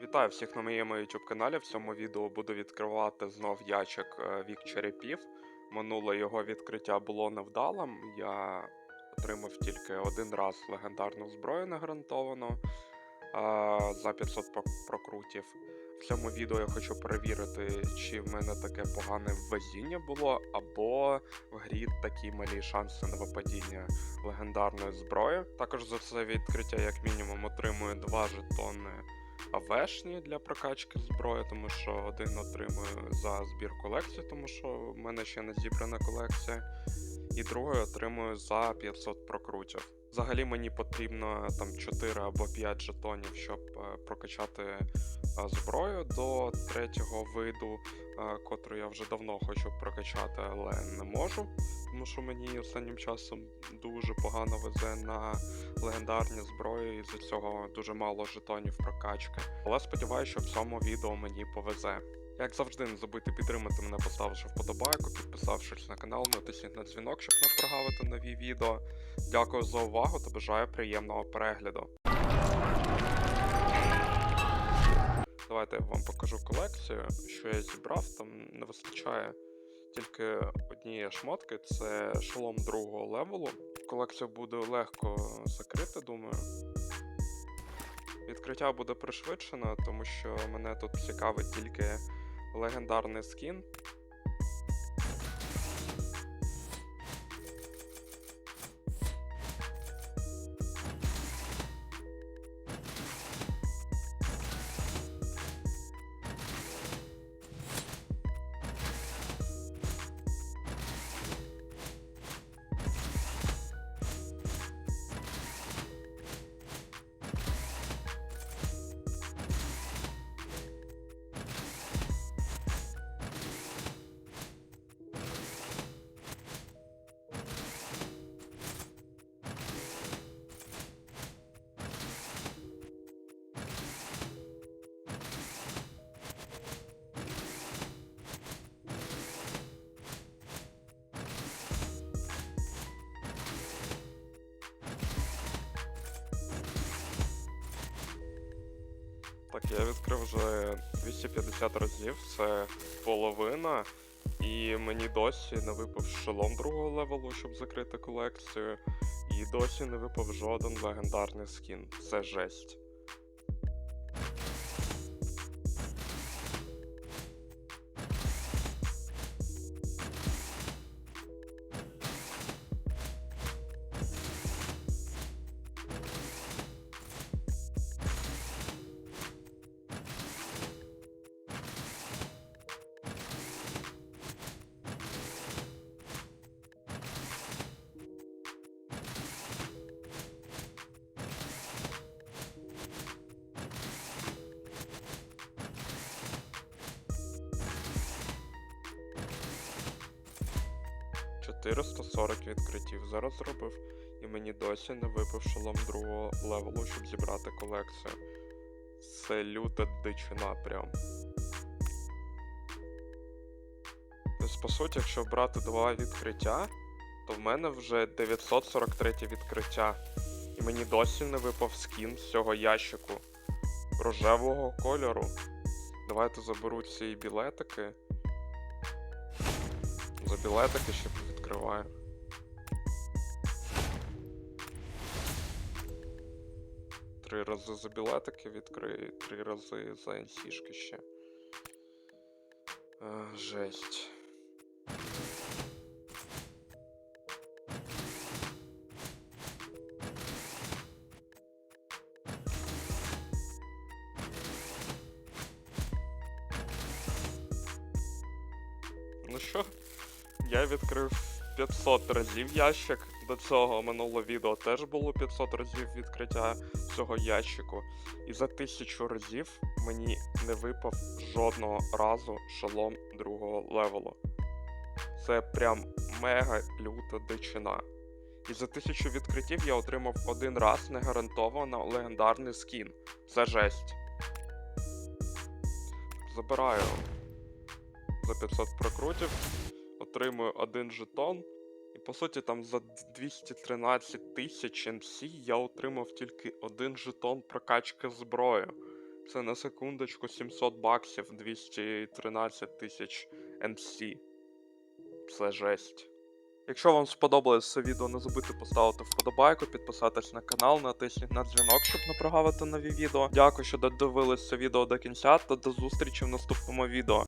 Вітаю всіх на моєму YouTube каналі. В цьому відео буду відкривати знов ящик е, Вік Черепів. Минуле його відкриття було невдалим. Я отримав тільки один раз легендарну зброю негарантовану е, за 500 прокрутів. В цьому відео я хочу перевірити, чи в мене таке погане везіння було, або в грі такі малі шанси на випадіння легендарної зброї. Також за це відкриття, як мінімум, отримую два жетони АВшні для прокачки зброї, тому що один отримую за збір колекції, тому що в мене ще не зібрана колекція, і другий отримую за 500 прокрутів. Взагалі мені потрібно там 4 або 5 жетонів, щоб е, прокачати зброю до третього виду, котру я вже давно хочу прокачати, але не можу, тому що мені останнім часом дуже погано везе на легендарні зброї, і з цього дуже мало жетонів прокачки. Але сподіваюся, що в цьому відео мені повезе. Як завжди, не забудьте підтримати мене, поставивши вподобайку, підписавшись на канал, натисніть на дзвінок, щоб не прогавити нові відео. Дякую за увагу та бажаю приємного перегляду. Давайте я вам покажу колекцію, що я зібрав. Там не вистачає тільки однієї шмотки, це шолом другого левелу. Колекцію буде легко закрити, думаю. Відкриття буде пришвидшено, тому що мене тут цікавить тільки легендарний скін. Так, я відкрив вже 250 разів, це половина. І мені досі не випав шолом другого левелу, щоб закрити колекцію. І досі не випав жоден легендарний скін. Це жесть. — 440 відкриттів зараз зробив, і мені досі не випав шолом другого левелу, щоб зібрати колекцію. Це люта дичина прям. Тобто, по суті, якщо брати два відкриття, то в мене вже 943 відкриття. І мені досі не випав скін з цього ящику рожевого кольору. Давайте заберу ці білетики. За білетики ще відкриваю. Три рази за білетики відкрию, три рази за NC-шки ще. А, жесть. Ну що, я відкрив 500 разів ящик. До цього минулого відео теж було 500 разів відкриття цього ящику. І за 1000 разів мені не випав жодного разу шолом другого левелу. Це прям мега люта дичина. І за 1000 відкриттів я отримав один раз негарантовано легендарний скін. Це жесть. Забираю за 500 прокрутів, отримую один жетон. І по суті, там за 213 тисяч NC я отримав тільки один жетон прокачки зброї. Це на секундочку 700 баксів, 213 тисяч NC. Це жесть. Якщо вам сподобалось це відео, не забудьте поставити вподобайку, підписатись на канал, натисніть на дзвінок, щоб не прогавити нові відео. Дякую, що додивились це відео до кінця та до зустрічі в наступному відео.